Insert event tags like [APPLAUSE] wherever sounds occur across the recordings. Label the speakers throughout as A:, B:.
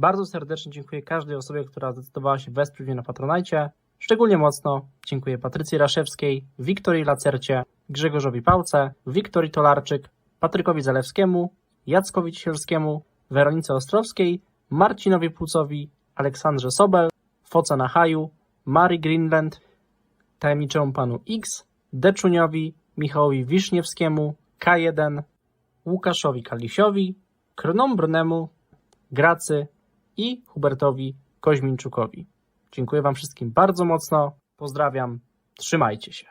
A: Bardzo serdecznie dziękuję każdej osobie, która zdecydowała się wesprzeć mnie na Patronajcie. Szczególnie mocno dziękuję Patrycji Raszewskiej, Wiktorii Lacercie, Grzegorzowi Pałce, Wiktorii Tolarczyk, Patrykowi Zalewskiemu, Jackowi Ciesielskiemu, Weronice Ostrowskiej, Marcinowi Płucowi, Aleksandrze Sobel, Foce na Haju, Mary Greenland, tajemniczemu panu X, Deczuniowi, Michałowi Wiszniewskiemu, K1, Łukaszowi Kalisiowi, Kronombrnemu, Gracy i Hubertowi Koźmińczukowi. Dziękuję Wam wszystkim bardzo mocno. Pozdrawiam. Trzymajcie się.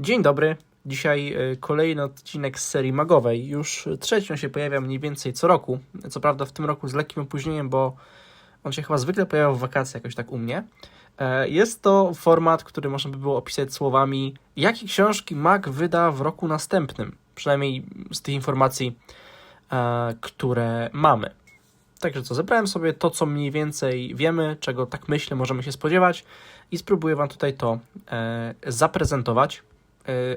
A: Dzień dobry. Dzisiaj y, kolejny odcinek z serii magowej. Już trzeci on się pojawia mniej więcej co roku. Co prawda w tym roku z lekkim opóźnieniem, bo on się chyba zwykle pojawia w wakacje jakoś tak u mnie. E, Jest to format, który można by było opisać słowami, jakie książki Mag wyda w roku następnym. Przynajmniej z tych informacji, e, które mamy. Także co, zebrałem sobie to, co mniej więcej wiemy, czego tak myślę, możemy się spodziewać i spróbuję Wam tutaj to e, zaprezentować.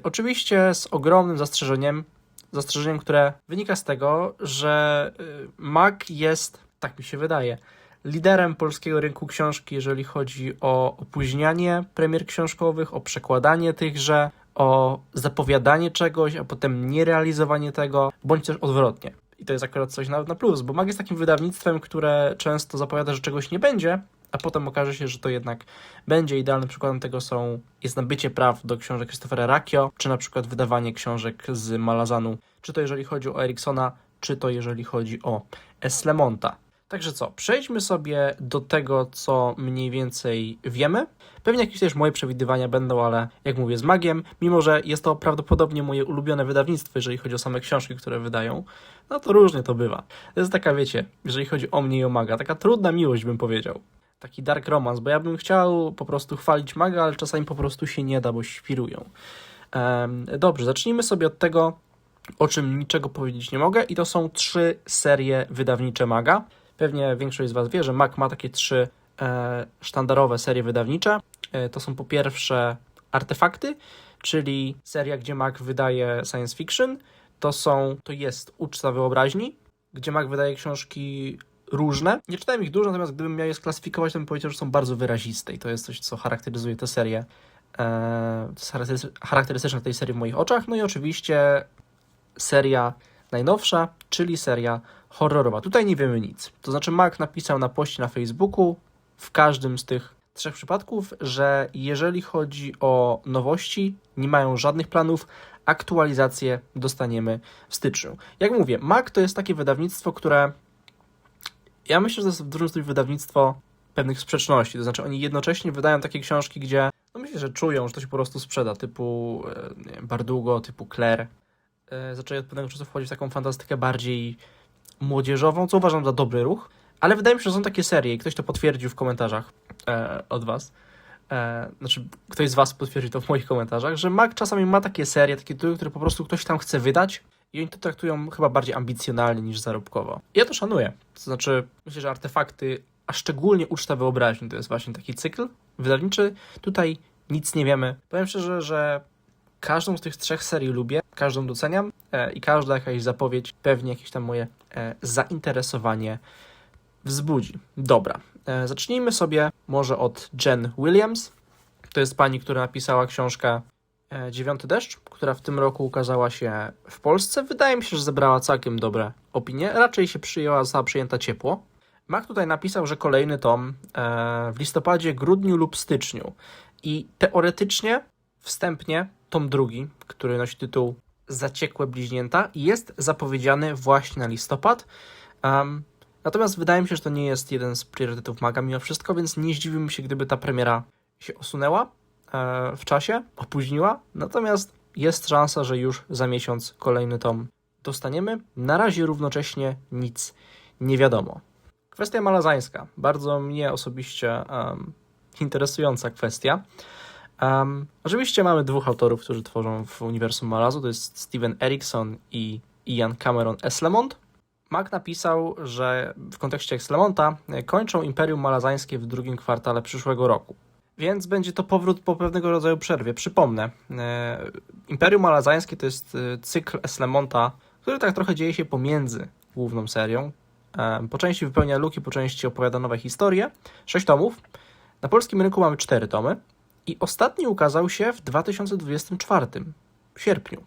A: Oczywiście z ogromnym zastrzeżeniem, zastrzeżeniem, które wynika z tego, że Mag jest, tak mi się wydaje, liderem polskiego rynku książki, jeżeli chodzi o opóźnianie premier książkowych, o przekładanie tychże, o zapowiadanie czegoś, a potem nierealizowanie tego, bądź też odwrotnie. I to jest akurat coś na, na plus, bo Mag jest takim wydawnictwem, które często zapowiada, że czegoś nie będzie, a potem okaże się, że to jednak będzie. Idealnym przykładem tego są, jest nabycie praw do książek Christophera Rakio, czy na przykład wydawanie książek z Malazanu, czy to jeżeli chodzi o Eriksona, czy to jeżeli chodzi o Eslemonta. Także co, przejdźmy sobie do tego, co mniej więcej wiemy. Pewnie jakieś też moje przewidywania będą, ale jak mówię, z magiem, mimo że jest to prawdopodobnie moje ulubione wydawnictwo, jeżeli chodzi o same książki, które wydają, no to różnie to bywa. To jest taka, wiecie, jeżeli chodzi o mnie i o maga, taka trudna miłość, bym powiedział. Taki dark romance, bo ja bym chciał po prostu chwalić maga, ale czasami po prostu się nie da, bo świrują. Em, dobrze, zacznijmy sobie od tego, o czym niczego powiedzieć nie mogę, i to są trzy serie wydawnicze maga. Pewnie większość z Was wie, że Mac ma takie trzy e, sztandarowe serie wydawnicze. E, to są po pierwsze artefakty, czyli seria, gdzie Mac wydaje science fiction. To są, to jest uczta wyobraźni, gdzie Mac wydaje książki różne. Nie czytałem ich dużo, natomiast gdybym miał je sklasyfikować, to bym powiedział, że są bardzo wyraziste i to jest coś, co charakteryzuje tę serię. E, charakterystyczne tej serii w moich oczach. No i oczywiście seria najnowsza, czyli seria horrorowa. Tutaj nie wiemy nic. To znaczy, Mark napisał na poście na Facebooku w każdym z tych trzech przypadków, że jeżeli chodzi o nowości, nie mają żadnych planów, aktualizację dostaniemy w styczniu. Jak mówię, Mac to jest takie wydawnictwo, które ja myślę, że to jest w dużym stopniu wydawnictwo pewnych sprzeczności. To znaczy, oni jednocześnie wydają takie książki, gdzie no myślę, że czują, że to się po prostu sprzeda, typu e, wiem, Bardugo, typu Claire. E, Zaczęli od pewnego czasu wchodzić w taką fantastykę bardziej młodzieżową, co uważam za dobry ruch, ale wydaje mi się, że są takie serie i ktoś to potwierdził w komentarzach e, od was. E, znaczy, ktoś z was potwierdził to w moich komentarzach, że Mac czasami ma takie serie, takie tytuły, które po prostu ktoś tam chce wydać i oni to traktują chyba bardziej ambicjonalnie niż zarobkowo. Ja to szanuję. To znaczy, myślę, że artefakty, a szczególnie uczta wyobraźni, to jest właśnie taki cykl wydawniczy. Tutaj nic nie wiemy. Powiem szczerze, że każdą z tych trzech serii lubię, każdą doceniam e, i każda jakaś zapowiedź pewnie jakieś tam moje e, zainteresowanie wzbudzi. Dobra, e, zacznijmy sobie może od Jen Williams. To jest pani, która napisała książkę Dziewiąty deszcz, która w tym roku ukazała się w Polsce. Wydaje mi się, że zebrała całkiem dobre opinie. Raczej się przyjęła, została przyjęta ciepło. Mac tutaj napisał, że kolejny tom w listopadzie, grudniu lub styczniu. I teoretycznie, wstępnie, tom drugi, który nosi tytuł Zaciekłe bliźnięta, jest zapowiedziany właśnie na listopad. Um, natomiast wydaje mi się, że to nie jest jeden z priorytetów Maga mimo wszystko, więc nie zdziwiłbym się, gdyby ta premiera się osunęła e, w czasie, opóźniła. Natomiast jest szansa, że już za miesiąc kolejny tom dostaniemy. Na razie równocześnie nic nie wiadomo. Kwestia malazańska. Bardzo mnie osobiście um, interesująca kwestia. Um, oczywiście mamy dwóch autorów, którzy tworzą w uniwersum Malazu. To jest Steven Erikson i Ian Cameron Eslemont. Mac napisał, że w kontekście Exclemonta e, kończą Imperium Malazańskie w drugim kwartale przyszłego roku. Więc będzie to powrót po pewnego rodzaju przerwie. Przypomnę, e, Imperium Malazańskie to jest e, cykl Eslemonta, który tak trochę dzieje się pomiędzy główną serią. E, Po części wypełnia luki, po części opowiada nowe historie. Sześć tomów. Na polskim rynku mamy cztery tomy. I ostatni ukazał się w 2024, w sierpniu.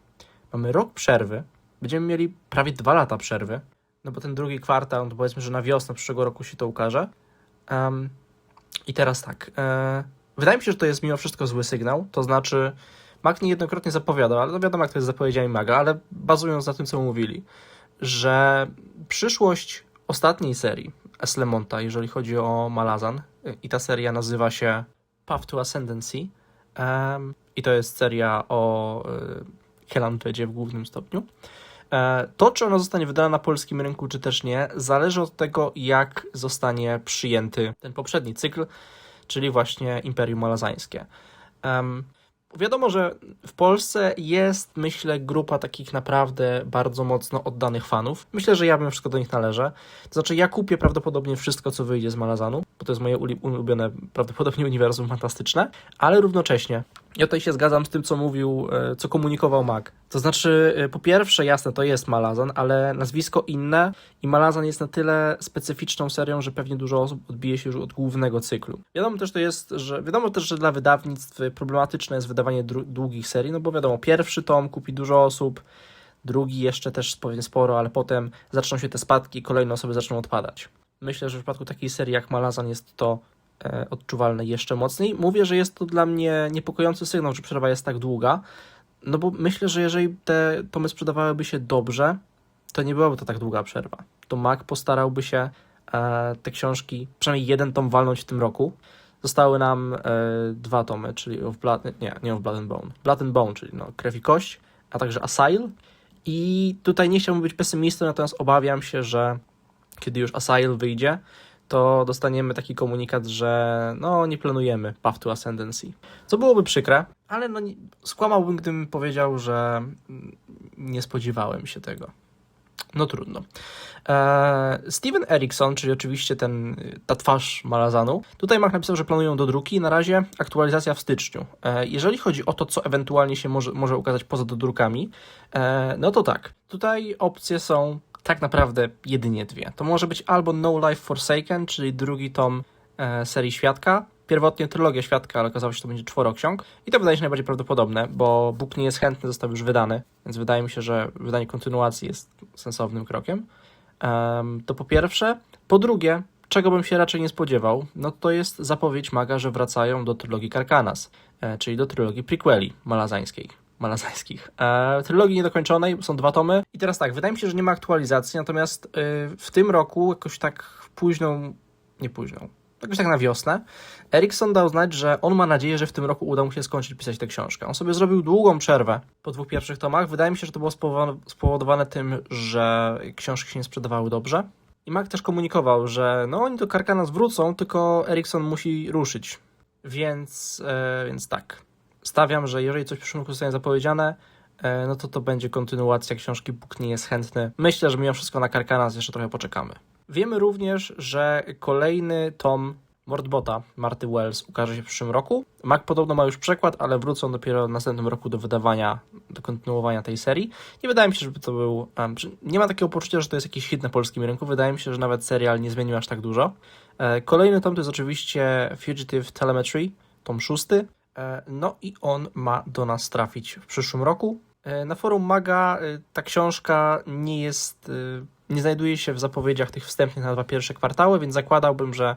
A: Mamy rok przerwy. Będziemy mieli prawie dwa lata przerwy. No bo ten drugi kwartał, no powiedzmy, że na wiosnę przyszłego roku się to ukaże. Em, I teraz tak. E, wydaje mi się, że to jest mimo wszystko zły sygnał. To znaczy, Mac niejednokrotnie zapowiadał, ale no wiadomo, jak to jest zapowiedziami Maga, ale bazując na tym, co mówili, że przyszłość ostatniej serii Eslemonta, jeżeli chodzi o Malazan, i ta seria nazywa się Path to Ascendancy, em, i to jest seria o y, w głównym stopniu. E, To, czy ona zostanie wydana na polskim rynku, czy też nie, zależy od tego, jak zostanie przyjęty ten poprzedni cykl, czyli właśnie Imperium Malazańskie. Em, Wiadomo, że w Polsce jest, myślę, grupa takich naprawdę bardzo mocno oddanych fanów. Myślę, że ja bym wszystko do nich należę. To znaczy, ja kupię prawdopodobnie wszystko, co wyjdzie z Malazanu, bo to jest moje ulubione, prawdopodobnie uniwersum fantastyczne, ale równocześnie ja tutaj się zgadzam z tym, co mówił, e, co komunikował Mac. To znaczy, e, po pierwsze, jasne, to jest Malazan, ale nazwisko inne i Malazan jest na tyle specyficzną serią, że pewnie dużo osób odbije się już od głównego cyklu. Wiadomo też to jest, że wiadomo też, że dla wydawnictw problematyczne jest wydawanie długich serii, no bo wiadomo, pierwszy tom kupi dużo osób, drugi jeszcze też pewnie sporo, ale potem zaczną się te spadki i kolejne osoby zaczną odpadać. Myślę, że w przypadku takiej serii jak Malazan jest to odczuwalne jeszcze mocniej. Mówię, że jest to dla mnie niepokojący sygnał, że przerwa jest tak długa, no bo myślę, że jeżeli te tomy sprzedawałyby się dobrze, to nie byłaby to tak długa przerwa. To Mac postarałby się e, te książki, przynajmniej jeden tom walnąć w tym roku. Zostały nam e, dwa tomy, czyli of Blood, nie, nie of Blood and Bone. Blood and Bone, czyli no, Krew i Kość, a także Asyle. I tutaj nie chciałbym być pesymistą, natomiast obawiam się, że kiedy już Asyle wyjdzie, to dostaniemy taki komunikat, że no nie planujemy Path to Ascendancy. Co byłoby przykre, ale no nie, skłamałbym, gdybym powiedział, że nie spodziewałem się tego. No trudno. Eee, Steven Erickson, czyli oczywiście ten, ta twarz Malazanu, tutaj Mac napisał, że planują do druki. Na razie aktualizacja w styczniu. Eee, jeżeli chodzi o to, co ewentualnie się może, może ukazać poza dodrukami, eee, no to tak. Tutaj opcje są tak naprawdę jedynie dwie. To może być albo No Life Forsaken, czyli drugi tom e, serii Świadka. Pierwotnie trylogia Świadka, ale okazało się, że to będzie czworo ksiąg. I to wydaje się najbardziej prawdopodobne, bo Bóg nie jest chętny, został już wydany, więc wydaje mi się, że wydanie kontynuacji jest sensownym krokiem. Em, to po pierwsze. Po drugie, czego bym się raczej nie spodziewał, no to jest zapowiedź Maga, że wracają do trylogii Karkanas, e, czyli do trylogii prequeli malazańskiej. Malazańskich. E, trylogii niedokończonej są dwa tomy. I teraz tak, wydaje mi się, że nie ma aktualizacji, natomiast e, w tym roku, jakoś tak późną, nie późną, jakoś tak na wiosnę, Erikson dał znać, że on ma nadzieję, że w tym roku uda mu się skończyć pisać tę książkę. On sobie zrobił długą przerwę po dwóch pierwszych tomach. Wydaje mi się, że to było spowodowane, tym, że książki się nie sprzedawały dobrze. I Mac też komunikował, że no oni do Karkanas wrócą, tylko Erikson musi ruszyć. Więc, e, więc tak. Stawiam, że jeżeli coś w przyszłym roku zostanie zapowiedziane, e, no to to będzie kontynuacja książki Bóg nie jest chętny. Myślę, że mimo wszystko na Karkanas jeszcze trochę poczekamy. Wiemy również, że kolejny tom Mordbota Marty Wells ukaże się w przyszłym roku. Mac podobno ma już przekład, ale wrócą dopiero w następnym roku do wydawania, do kontynuowania tej serii. Nie wydaje mi się, żeby to był. Nie ma takiego poczucia, że to jest jakiś hit na polskim rynku. Wydaje mi się, że nawet serial nie zmienił aż tak dużo. E, kolejny tom to jest oczywiście Fugitive Telemetry, tom szósty. E, no i on ma do nas trafić w przyszłym roku. E, Na forum Maga e, ta książka nie jest, nie znajduje się w zapowiedziach tych wstępnych na dwa pierwsze kwartały, więc zakładałbym, że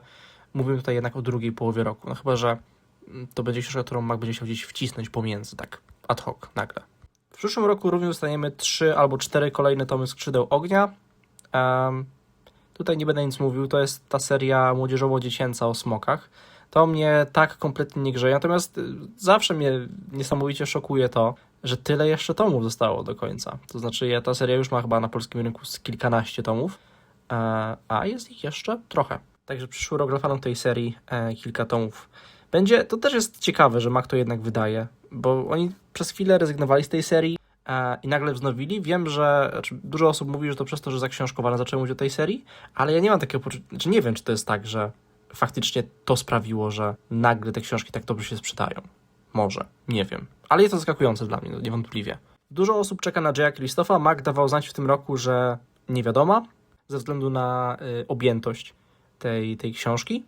A: mówimy tutaj jednak o drugiej połowie roku. No chyba, że mm, to będzie książka, którą Mag będzie chciał gdzieś wcisnąć pomiędzy, tak ad hoc, nagle. W przyszłym roku również dostaniemy trzy albo cztery kolejne tomy Skrzydeł Ognia. Em, tutaj nie będę nic mówił, to jest ta seria młodzieżowo-dziecięca o smokach. To mnie tak kompletnie nie grzeje, natomiast y, zawsze mnie niesamowicie szokuje to, że tyle jeszcze tomów zostało do końca. To znaczy, ja, ta seria już ma chyba na polskim rynku z kilkanaście tomów, e, a jest ich jeszcze trochę. Także przyszły rok dla fanów tej serii e, kilka tomów będzie. To też jest ciekawe, że Mac to jednak wydaje, bo oni przez chwilę rezygnowali z tej serii, e, i nagle wznowili. Wiem, że znaczy, dużo osób mówi, że to przez to, że zaksiążkowane zaczęły mówić o tej serii, ale ja nie mam takiego poczucia, znaczy nie wiem, czy to jest tak, że faktycznie to sprawiło, że nagle te książki tak dobrze się sprzedają. Może, nie wiem. Ale jest to zaskakujące dla mnie, no, niewątpliwie. Dużo osób czeka na Jaya Krzysztofa. Mac dawał znać w tym roku, że nie wiadoma, ze względu na y, objętość tej, tej książki.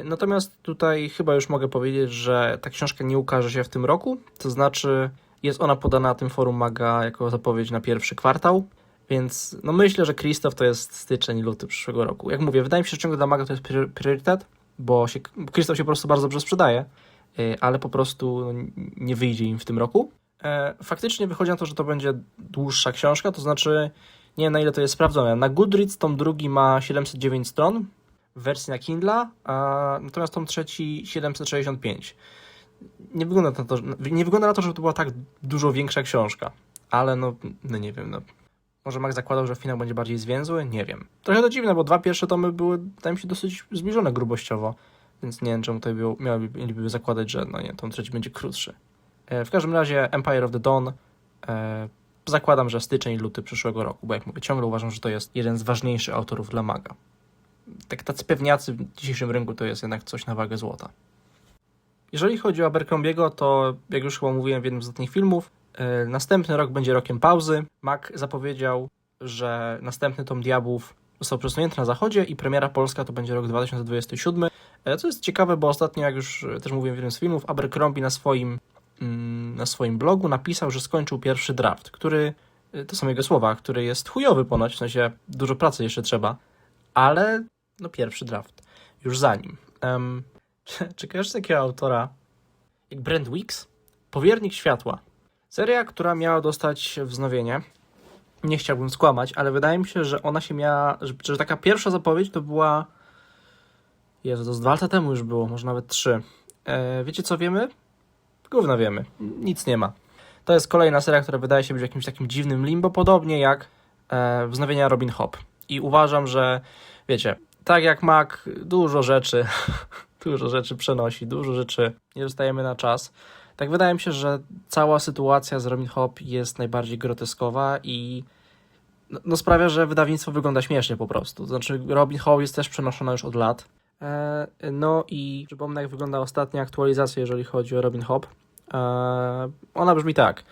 A: Y, natomiast tutaj chyba już mogę powiedzieć, że ta książka nie ukaże się w tym roku, to znaczy jest ona podana na tym forum Maga jako zapowiedź na pierwszy kwartał, więc no myślę, że Krzysztof to jest styczeń, luty przyszłego roku. Jak mówię, wydaje mi się, że ciągle dla Maga to jest prior- priorytet, bo się, się po prostu bardzo dobrze sprzedaje, y, ale po prostu no, nie wyjdzie im w tym roku. E, Faktycznie wychodzi na to, że to będzie dłuższa książka, to znaczy nie wiem na ile to jest sprawdzone. Na Goodreads tom drugi ma 709 stron w wersji na Kindle, a natomiast tom trzeci 765. Nie wygląda, na to, nie wygląda na to, żeby to była tak dużo większa książka, ale no, no nie wiem, no. Może Max zakładał, że finał będzie bardziej zwięzły? Nie wiem. Trochę to dziwne, bo dwa pierwsze tomy były, wydaje mi się, dosyć zbliżone grubościowo, więc nie wiem, czemu tutaj było, miałyby, mieliby zakładać, że no nie, tom trzeci będzie krótszy. E, W każdym razie Empire of the Dawn e, zakładam, że styczeń, luty przyszłego roku, bo jak mówię, ciągle uważam, że to jest jeden z ważniejszych autorów dla maga. Tak tacy pewniacy w dzisiejszym rynku to jest jednak coś na wagę złota. Jeżeli chodzi o Abercrombiego, to jak już chyba mówiłem w jednym z ostatnich filmów, następny rok będzie rokiem pauzy. Mac zapowiedział, że następny tom Diabłów został przesunięty na zachodzie i premiera polska to będzie rok 2027. E, Co jest ciekawe, bo ostatnio, jak już e, też mówiłem w jednym z filmów, Abercrombie na swoim mm, na swoim blogu napisał, że skończył pierwszy draft, który, to są jego słowa, który jest chujowy ponoć, w sensie dużo pracy jeszcze trzeba, ale no pierwszy draft, już za nim. Um, [LAUGHS] czy, kojarzysz takiego autora jak Brent Weeks? Powiernik Światła. Seria, która miała dostać wznowienie. Nie chciałbym skłamać, ale wydaje mi się, że ona się miała, że, że taka pierwsza zapowiedź to była Jezu, to z dwa lata temu już było, może nawet trzy. E, wiecie co wiemy? Gówno wiemy. Nic nie ma. To jest kolejna seria, która wydaje się być jakimś takim dziwnym limbo, podobnie jak e, wznowienia Robin Hood. I uważam, że wiecie, tak jak Mac dużo rzeczy, [LAUGHS] dużo rzeczy przenosi, dużo rzeczy nie dostajemy na czas. Tak wydaje mi się, że cała sytuacja z Robin Hood jest najbardziej groteskowa i no, no sprawia, że wydawnictwo wygląda śmiesznie po prostu. Znaczy Robin Hood jest też przenoszona już od lat. E, No i przypomnę, jak wygląda ostatnia aktualizacja, jeżeli chodzi o Robin Hood. E, Ona brzmi tak.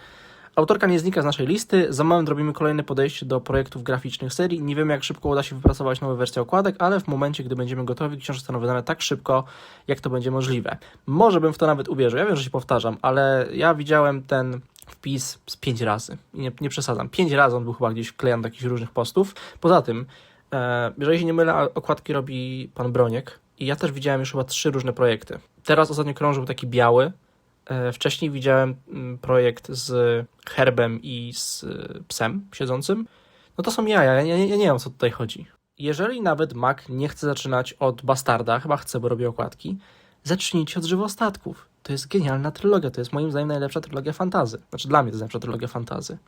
A: Autorka nie znika z naszej listy. Za moment robimy kolejne podejście do projektów graficznych serii. Nie wiemy, jak szybko uda się wypracować nowe wersje okładek, ale w momencie, gdy będziemy gotowi, książki zostaną wydane tak szybko, jak to będzie możliwe. Może bym w to nawet uwierzył. Ja wiem, że się powtarzam, ale ja widziałem ten wpis z pięć razy. I Nie, nie przesadzam. Pięć razy on był chyba gdzieś wklejany do jakichś różnych postów. Poza tym, e, jeżeli się nie mylę, okładki robi pan Broniek. I ja też widziałem już chyba trzy różne projekty. Teraz ostatnio krążył taki biały, Wcześniej widziałem mm, projekt z herbem i z y, psem siedzącym. No to są jaja, ja, ja, ja nie wiem o co tutaj chodzi. Jeżeli nawet Mac nie chce zaczynać od Bastarda, chyba chce, bo robi okładki, zacznijcie od Żywostatków. To jest genialna trylogia, to jest moim zdaniem najlepsza trylogia fantazy. Znaczy dla mnie to jest najlepsza trylogia fantazy.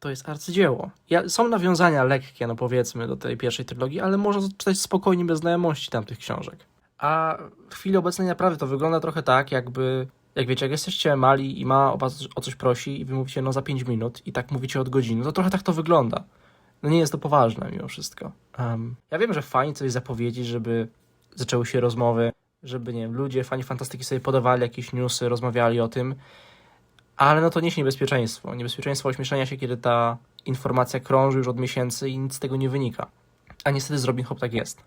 A: To jest arcydzieło. Ja, są nawiązania lekkie, no powiedzmy, do tej pierwszej trylogii, ale można czytać spokojnie, bez znajomości tamtych książek. A w chwili obecnej naprawdę to wygląda trochę tak, jakby jak wiecie, jak jesteście mali i ma o was o coś prosi i wy mówicie no za 5 minut i tak mówicie od godziny, to trochę tak to wygląda. No nie jest to poważne mimo wszystko. Um, ja wiem, że fajnie coś zapowiedzieć, żeby zaczęły się rozmowy, żeby, nie wiem, ludzie, fani fantastyki sobie podawali jakieś newsy, rozmawiali o tym, ale no to niesie niebezpieczeństwo. Niebezpieczeństwo ośmieszenia się, kiedy ta informacja krąży już od miesięcy i nic z tego nie wynika. A niestety z Robin tak jest.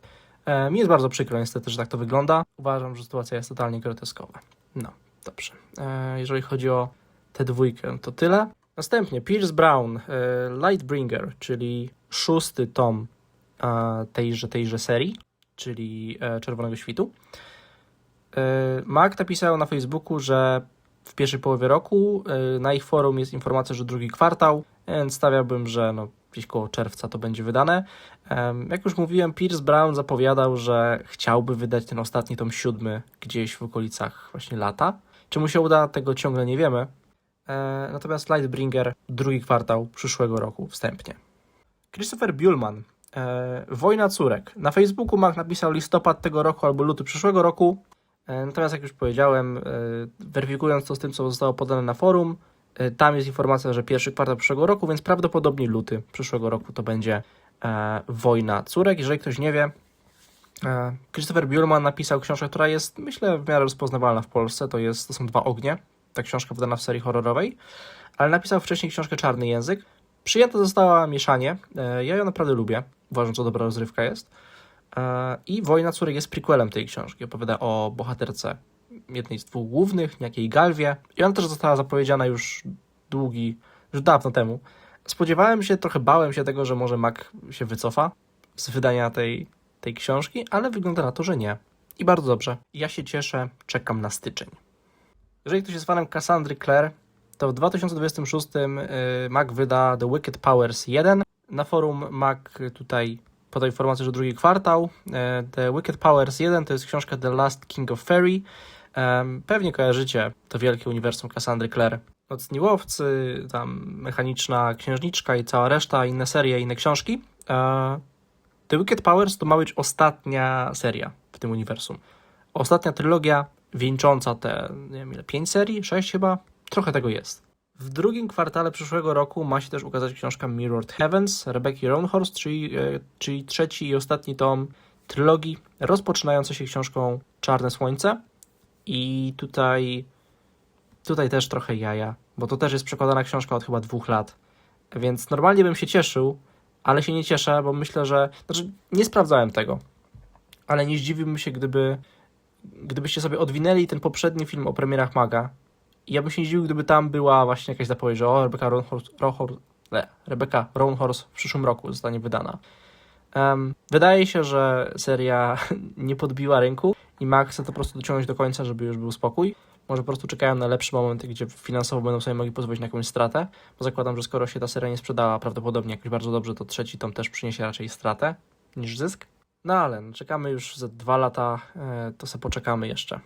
A: Mi jest bardzo przykro niestety, że tak to wygląda. Uważam, że sytuacja jest totalnie groteskowa. No, dobrze. E, jeżeli chodzi o tę dwójkę, to tyle. Następnie Pierce Brown, e, Lightbringer, czyli szósty tom e, tejże, tejże serii, czyli Czerwonego Świtu. Mark napisał na Facebooku, że w pierwszej połowie roku na ich forum jest informacja, że drugi kwartał, więc stawiałbym, że no, gdzieś koło czerwca to będzie wydane. Jak już mówiłem, Pierce Brown zapowiadał, że chciałby wydać ten ostatni tom siódmy gdzieś w okolicach właśnie lata. Czy mu się uda, tego ciągle nie wiemy. E, Natomiast Lightbringer drugi kwartał przyszłego roku wstępnie. Christopher Buhlman, e, Wojna córek. Na Facebooku Mark napisał listopad tego roku albo luty przyszłego roku. E, Natomiast jak już powiedziałem, e, weryfikując to z tym, co zostało podane na forum, E, Tam jest informacja, że pierwszy kwartał przyszłego roku, więc prawdopodobnie luty przyszłego roku to będzie e, Wojna Córek. Jeżeli ktoś nie wie, Christopher Biurman napisał książkę, która jest, myślę, w miarę rozpoznawalna w Polsce. To, jest, to są Dwa Ognie, ta książka wydana w serii horrorowej, ale napisał wcześniej książkę Czarny Język. Przyjęta została mieszanie. E, ja ją naprawdę lubię. Uważam, że dobra rozrywka jest. E, I Wojna Córek jest prequelem tej książki. Opowiada o bohaterce jednej z dwóch głównych, niejakiej Galwie. I ona też została zapowiedziana już długi, już dawno temu. Spodziewałem się, trochę bałem się tego, że może Mac się wycofa z wydania tej, tej książki, ale wygląda na to, że nie. I bardzo dobrze. Ja się cieszę, czekam na styczeń. Jeżeli ktoś jest fanem Cassandry Clare, to w 2026 y, Mac wyda The Wicked Powers 1. Na forum Mac tutaj podał informację, że drugi kwartał. E, The Wicked Powers 1 to jest książka The Last King of Fairy. Pewnie kojarzycie to wielkie uniwersum Cassandry Clare. Nocni łowcy, tam mechaniczna księżniczka i cała reszta, inne serie, inne książki. The Wicked Powers to ma być ostatnia seria w tym uniwersum. Ostatnia trylogia wieńcząca te, nie wiem ile, 5 serii, 6 chyba, trochę tego jest. W drugim kwartale przyszłego roku ma się też ukazać książka Mirrored Heavens Rebecca Roanhorst, czyli, e, czyli trzeci i ostatni tom trylogii, rozpoczynający się książką Czarne Słońce. I tutaj, tutaj też trochę jaja, bo to też jest przekładana książka od chyba dwóch lat. Więc normalnie bym się cieszył, ale się nie cieszę, bo myślę, że. Znaczy, nie sprawdzałem tego, ale nie zdziwiłbym się, gdyby. Gdybyście sobie odwinęli ten poprzedni film o premierach Maga, i ja bym się nie zdziwił, gdyby tam była właśnie jakaś zapowiedź, że o, Rebecca Roanhorst, le, Rebecca Roanhorst w przyszłym roku zostanie wydana. Em, wydaje się, że seria [LAUGHS] nie podbiła rynku i Max chce to po prostu dociągnąć do końca, żeby już był spokój. Może po prostu czekają na lepszy moment, gdzie finansowo będą sobie mogli pozwolić na jakąś stratę, bo zakładam, że skoro się ta seria nie sprzedała prawdopodobnie jakoś bardzo dobrze, to trzeci tom też przyniesie raczej stratę niż zysk. No ale no, czekamy już za dwa lata, e, to sobie poczekamy jeszcze.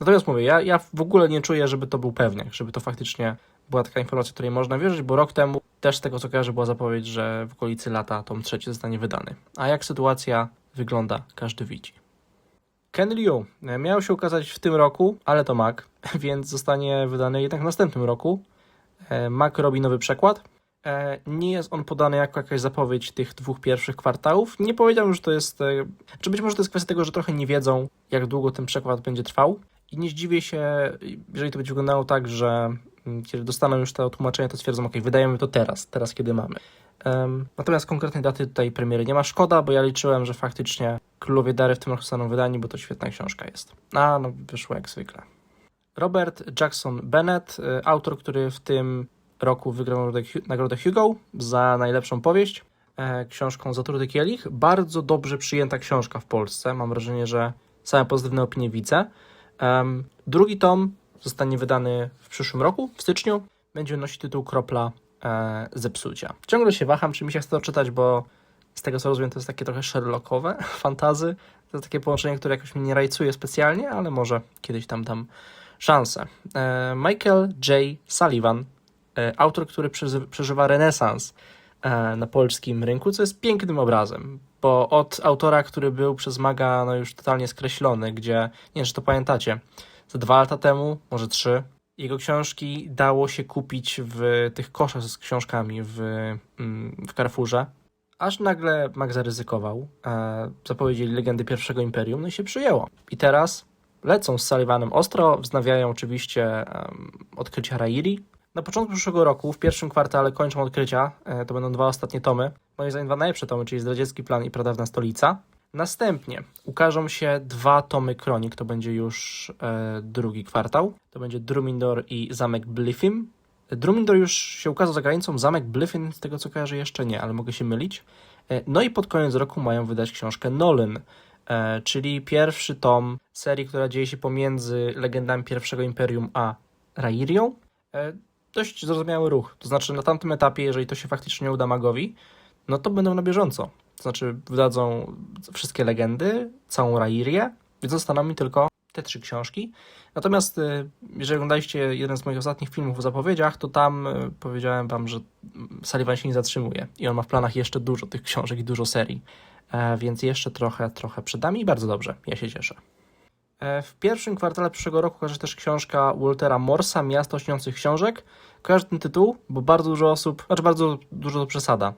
A: Natomiast mówię, ja, ja w ogóle nie czuję, żeby to był pewniak, żeby to faktycznie była taka informacja, której można wierzyć, bo rok temu też z tego co kojarzę była zapowiedź, że w okolicy lata tom trzeci zostanie wydany. A jak sytuacja wygląda, każdy widzi. Ken Liu e, miał się ukazać w tym roku, ale to Mac, [LAUGHS] więc zostanie wydany jednak w następnym roku. E, Mac robi nowy przekład. E, Nie jest on podany jako jakaś zapowiedź tych dwóch pierwszych kwartałów. Nie powiedziałbym, że to jest. Czy być może to jest kwestia tego, że trochę nie wiedzą, jak długo ten przekład będzie trwał. I nie zdziwię się, jeżeli to będzie wyglądało tak, że mm, kiedy dostaną już to tłumaczenie, to stwierdzą, ok, wydajemy to teraz, teraz kiedy mamy. Natomiast konkretnej daty tutaj premiery nie ma. Szkoda, bo ja liczyłem, że faktycznie Królowie Dary w tym roku zostaną wydani, bo to świetna książka jest. A, no wyszło jak zwykle. Robert Jackson Bennett, y, autor, który w tym roku wygrał nagrodę Hu- nagrodę Hugo za najlepszą powieść e, książką Zatruty Kielich. Bardzo dobrze przyjęta książka w Polsce. Mam wrażenie, że same pozytywne opinie widzę. Drugi tom zostanie wydany w przyszłym roku, w styczniu. Będzie nosić tytuł Kropla e, Zepsucia. Ciągle się waham, czy mi się chce to czytać, bo z tego co rozumiem, to jest takie trochę Sherlockowe, [LAUGHS] fantazy. To takie połączenie, które jakoś mnie nie rajcuje specjalnie, ale może kiedyś tam dam szansę. E, Michael J. Sullivan, e, autor, który przeżywa renesans e, na polskim rynku, co jest pięknym obrazem, bo od autora, który był przez Maga no już totalnie skreślony, gdzie, nie wiem, czy to pamiętacie, za dwa lata temu, może trzy, jego książki dało się kupić w tych koszach z książkami w, mm, w Carrefourze, aż nagle Mag zaryzykował, e, zapowiedzieli legendy pierwszego imperium, no i się przyjęło. I teraz lecą z Sullivanem ostro, wznawiają oczywiście em, odkrycia Rairi. Na początku przyszłego roku, w pierwszym kwartale kończą odkrycia, e, to będą dwa ostatnie tomy, moim zdaniem dwa najlepsze tomy, czyli Zdradziecki Plan i Pradawna Stolica. Następnie ukażą się dwa tomy kronik, to będzie już e, drugi kwartał, to będzie Drumindor i Zamek Bliffim. Drumindor już się ukazał za granicą, Zamek Bliffin, z tego co kojarzę, jeszcze nie, ale mogę się mylić. E, No i pod koniec roku mają wydać książkę Nolan, e, czyli pierwszy tom serii, która dzieje się pomiędzy legendami pierwszego imperium a Rairią. E, Dość zrozumiały ruch. To znaczy, na tamtym etapie, jeżeli to się faktycznie uda magowi, no to będą na bieżąco. To znaczy, wydadzą wszystkie legendy, całą Rairię, więc zostaną mi tylko te trzy książki. Natomiast y, jeżeli oglądaliście jeden z moich ostatnich filmów o zapowiedziach, to tam y, powiedziałem wam, że mm, Sullivan się nie zatrzymuje i on ma w planach jeszcze dużo tych książek i dużo serii. E, więc jeszcze trochę, trochę przed nami i bardzo dobrze, ja się cieszę. E, W pierwszym kwartale przyszłego roku kojarzy też książka Waltera Morsa, Miasto śniących książek. Kojarzy ten tytuł, bo bardzo dużo osób, znaczy bardzo dużo to przesada,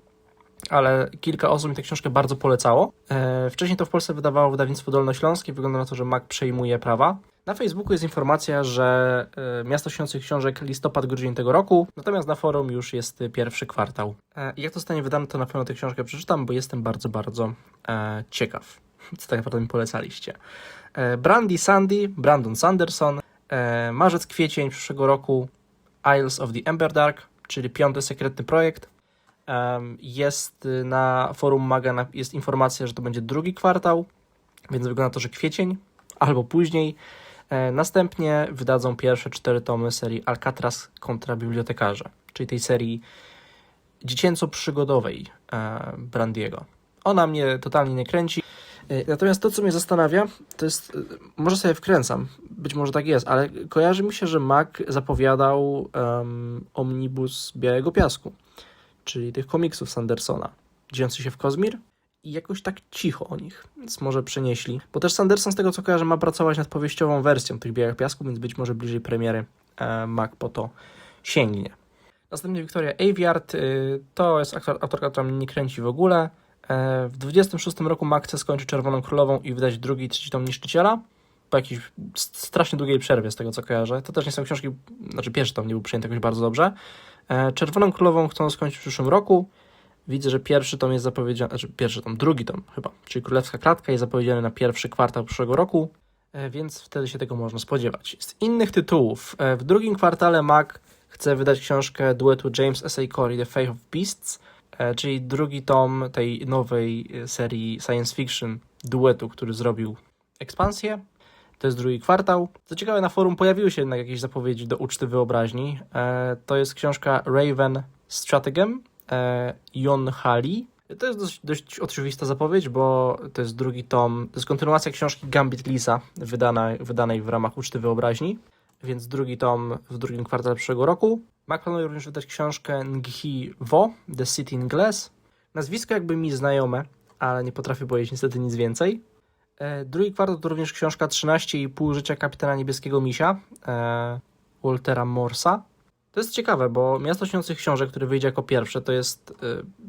A: ale kilka osób mi tę książkę bardzo polecało. E, Wcześniej to w Polsce wydawało wydawnictwo Dolnośląskie, wygląda na to, że Mac przejmuje prawa. Na Facebooku jest informacja, że e, Miasto Śniących Książek listopad, grudzień tego roku, natomiast na forum już jest pierwszy kwartał. E, Jak to zostanie wydane, to na pewno tę książkę przeczytam, bo jestem bardzo, bardzo ciekaw, [LAUGHS] co tak naprawdę mi polecaliście. Brandy Sandy, Brandon Sanderson, marzec, kwiecień przyszłego roku, Isles of the Emberdark, czyli piąty sekretny projekt. Jest y, na forum Maga jest informacja, że to będzie drugi kwartał, więc wygląda to, że kwiecień albo później. E, Następnie wydadzą pierwsze cztery tomy serii Alcatraz kontra bibliotekarze, czyli tej serii dziecięco-przygodowej e, Brandiego. Ona mnie totalnie nie kręci. E, Natomiast to, co mnie zastanawia, to jest, może sobie wkręcam, być może tak jest, ale kojarzy mi się, że Mac zapowiadał em, omnibus Białego Piasku, czyli tych komiksów Sandersona, dziejący się w Kozmir i jakoś tak cicho o nich, więc może przenieśli. Bo też Sanderson, z tego co kojarzę, ma pracować nad powieściową wersją tych Białych Piasków, więc być może bliżej premiery e, Mac po to sięgnie. Następnie Victoria Aveyard, y, to jest aktor, autorka, która mnie nie kręci w ogóle. E, W 26 roku Mac chce skończyć Czerwoną Królową i wydać drugi i trzeci tom Niszczyciela. Po jakiejś strasznie długiej przerwie, z tego co kojarzę. To też nie są książki, znaczy pierwszy tom nie był przyjęty jakoś bardzo dobrze. E, Czerwoną Królową chcą skończyć w przyszłym roku. Widzę, że pierwszy tom jest zapowiedziany, znaczy pierwszy tom, drugi tom chyba, czyli Królewska Klatka jest zapowiedziany na pierwszy kwartał przyszłego roku, e, więc wtedy się tego można spodziewać. Z innych tytułów, e, w drugim kwartale Mac chce wydać książkę duetu James S. A. Corey, The Faith of Beasts, czyli drugi tom tej nowej serii science fiction duetu, który zrobił ekspansję. To jest drugi kwartał. Co ciekawe, na forum pojawiły się jednak jakieś zapowiedzi do uczty wyobraźni. E, to jest książka Raven Stratagem e, Jon Hali. To jest dość, dość oczywista zapowiedź, bo to jest drugi tom, to jest kontynuacja książki Gambit Lisa, wydanej, wydanej w ramach uczty wyobraźni, więc drugi tom w drugim kwartale przyszłego roku. Mac planuje również wydać książkę Nghi Wo, The City in Glass. Nazwisko jakby mi znajome, ale nie potrafię powiedzieć niestety nic więcej. E, Drugi kwartał to również książka 13,5 życia kapitana niebieskiego misia e, Waltera Morsa. To jest ciekawe, bo Miasto Śniących Książek, który wyjdzie jako pierwsze, to jest e,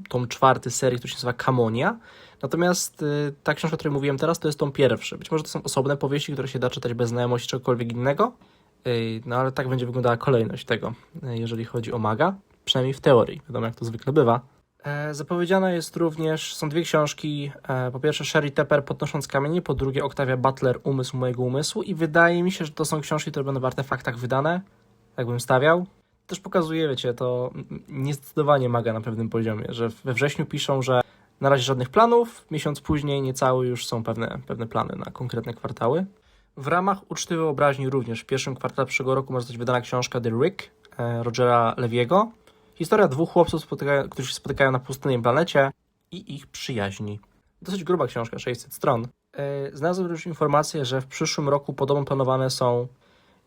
A: tom czwarty serii, który się nazywa Kamonia. Natomiast ta książka, o której mówiłem teraz, to jest tom pierwszy. Być może to są osobne powieści, które się da czytać bez znajomości czegokolwiek innego. No ale tak będzie wyglądała kolejność tego, jeżeli chodzi o maga. Przynajmniej w teorii. Wiadomo, jak to zwykle bywa. E, Zapowiedziana jest również, są dwie książki. E, Po pierwsze Sherry Tepper Podnosząc kamienie, po drugie Octavia Butler Umysł mojego umysłu i wydaje mi się, że to są książki, które będą w artefaktach wydane, jakbym stawiał. Też pokazuje, wiecie, to niezdecydowanie maga na pewnym poziomie, że we wrześniu piszą, że na razie żadnych planów, miesiąc później niecały już są pewne, pewne plany na konkretne kwartały. W ramach uczty wyobraźni również w pierwszym kwartale przyszłego roku może zostać wydana książka The Rick e, Rogera Leviego. Historia dwóch chłopców, którzy się spotykają na pustynnej planecie i ich przyjaźni. Dosyć gruba książka, 600 stron. E, Znalazłem już informację, że w przyszłym roku podobno planowane są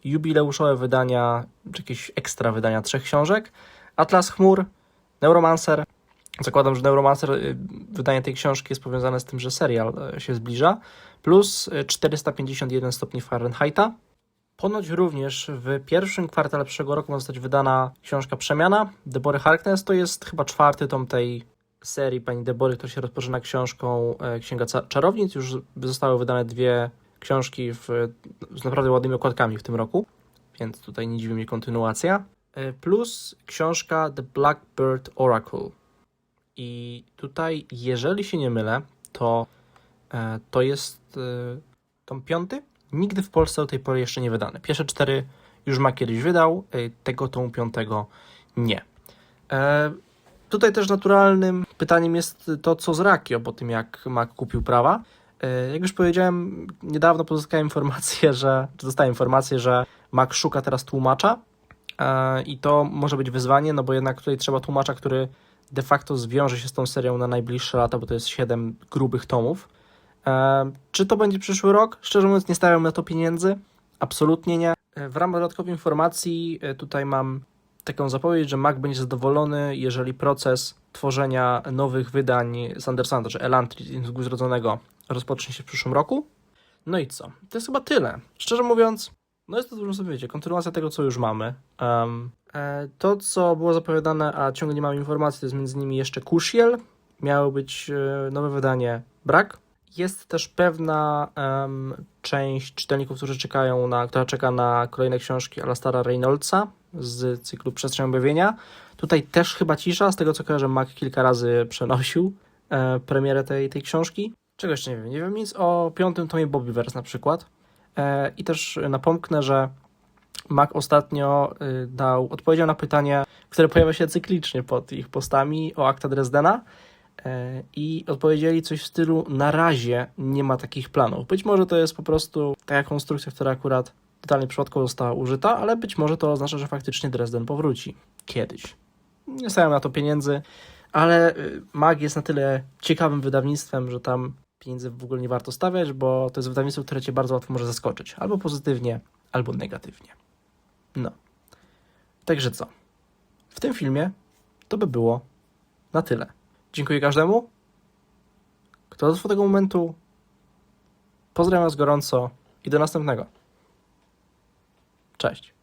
A: jubileuszowe wydania, czy jakieś ekstra wydania trzech książek. Atlas Chmur, Neuromancer. Zakładam, że Neuromancer, y, wydanie tej książki jest powiązane z tym, że serial y, się zbliża. Plus y, 451 stopni Fahrenheita. Ponoć również w pierwszym kwartale przyszłego roku ma zostać wydana książka Przemiana Debory Harkness. To jest chyba czwarty tom tej serii pani Debory, która się rozpoczyna książką e, Księga Czarownic. Już zostały wydane dwie książki w, z naprawdę ładnymi okładkami w tym roku, więc tutaj nie dziwi mnie kontynuacja. E, Plus książka The Blackbird Oracle. I tutaj, jeżeli się nie mylę, to e, to jest tom piąty. Nigdy w Polsce do tej pory jeszcze nie wydany. Pierwsze cztery już ma kiedyś wydał, e, tego tomu piątego nie. E, Tutaj też naturalnym pytaniem jest to, co z Rakio po tym, jak Mac kupił prawa. E, Jak już powiedziałem, niedawno pozyskałem informację, [LAUGHS] że, czy dostałem informację, że Mac szuka teraz tłumacza e, i to może być wyzwanie, no bo jednak tutaj trzeba tłumacza, który de facto zwiąże się z tą serią na najbliższe lata, bo to jest 7 grubych tomów. E, Czy to będzie przyszły rok? Szczerze mówiąc, nie stawiam na to pieniędzy. Absolutnie nie. E, W ramach dodatkowej informacji e, tutaj mam taką zapowiedź, że Mac będzie zadowolony, jeżeli proces tworzenia nowych wydań Sandersona, czy Elantri, Języku Zrodzonego, rozpocznie się w przyszłym roku. No i co? To jest chyba tyle. Szczerze mówiąc, no jest to dużo sobie wiecie, kontynuacja tego, co już mamy. Um, e, to, co było zapowiadane, a ciągle nie mamy informacji, to jest między innymi jeszcze Kushiel. Miało być e, nowe wydanie Brak. Jest też pewna em, część czytelników, którzy czekają na, która czeka na kolejne książki Alastara Reynoldsa z cyklu Przestrzeń Objawienia. Tutaj też chyba cisza, z tego co kojarzę, Mac kilka razy przenosił e, premierę tej, tej książki. Jeszcze nie wiem? Nie wiem nic o piątym tomie Bobbyverse na przykład. E, I też napomknę, że Mac ostatnio y, dał, odpowiedział na pytanie, które pojawia się cyklicznie pod ich postami o akta Dresdena i odpowiedzieli coś w stylu na razie nie ma takich planów. Być może to jest po prostu taka konstrukcja, która akurat totalnie przypadkowo została użyta, ale być może to oznacza, że faktycznie Dresden powróci kiedyś. Nie stawiam na to pieniędzy, ale y, Mag jest na tyle ciekawym wydawnictwem, że tam pieniędzy w ogóle nie warto stawiać, bo to jest wydawnictwo, które cię bardzo łatwo może zaskoczyć. Albo pozytywnie, albo negatywnie. No. Także co? W tym filmie to by było na tyle. Dziękuję każdemu, kto dotrwał do tego momentu. Pozdrawiam Was gorąco i do następnego. Cześć.